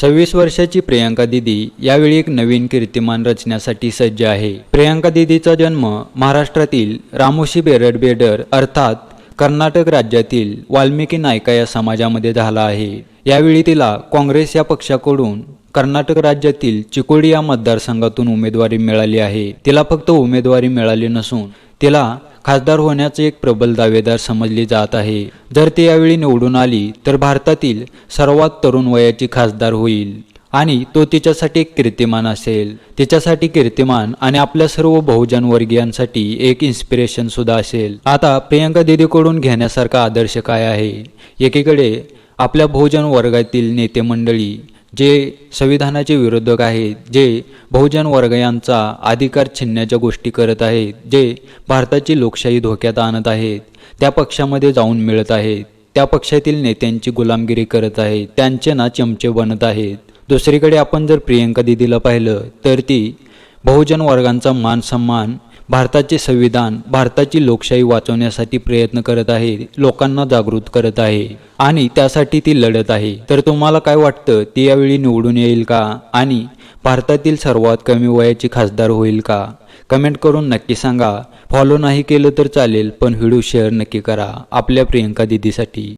सव्वीस वर्षाची प्रियांका दिदी यावेळी एक नवीन कीर्तिमान रचण्यासाठी सज्ज आहे. प्रियांका दिदीचा जन्म महाराष्ट्रातील रामोशी बेरडबेडर अर्थात कर्नाटक राज्यातील वाल्मिकी नायका या समाजामध्ये झाला आहे. यावेळी तिला काँग्रेस या पक्षाकडून कर्नाटक राज्यातील चिकोडी या मतदारसंघातून उमेदवारी मिळाली आहे. तिला फक्त उमेदवारी मिळाली नसून तिला खासदार होण्याचे एक प्रबल दावेदार समजले जात आहे. जर ते यावेळी निवडून आली तर भारतातील सर्वात तरुण वयाची खासदार होईल. आणि तो तिच्यासाठी एक कीर्तिमान असेल. तिच्यासाठी कीर्तिमान आणि आपल्या सर्व बहुजन वर्गीयांसाठी एक इन्स्पिरेशन सुद्धा असेल. आता प्रियंका दिदीकडून घेण्यासारखा आदर्श काय आहे? एकीकडे आपल्या बहुजन वर्गातील नेते मंडळी जे संविधानाचे विरोधक आहेत जे बहुजन वर्ग यांचा अधिकार छिनण्याच्या गोष्टी करत आहेत जे भारताची लोकशाही धोक्यात आणत आहेत त्या पक्षामध्ये जाऊन मिळत आहेत त्या पक्षातील नेत्यांची गुलामगिरी करत आहेत त्यांचे ना चमचे बनत आहेत. दुसरीकडे आपण जर प्रियंका दिदीला पाहिलं तर ती बहुजन वर्गांचा मान सन्मान भारताचे संविधान भारताची लोकशाही वाचवण्यासाठी प्रयत्न करत आहे लोकांना जागृत करत आहे आणि त्यासाठी ती लढत आहे. तर तुम्हाला काय वाटतं ती यावेळी निवडून येईल का? आणि भारतातील सर्वात कमी वयाची खासदार होईल का? कमेंट करून नक्की सांगा. फॉलो नाही केलं तर चालेल पण व्हिडिओ शेअर नक्की करा. आपल्या प्रियंका दिदीसाठी.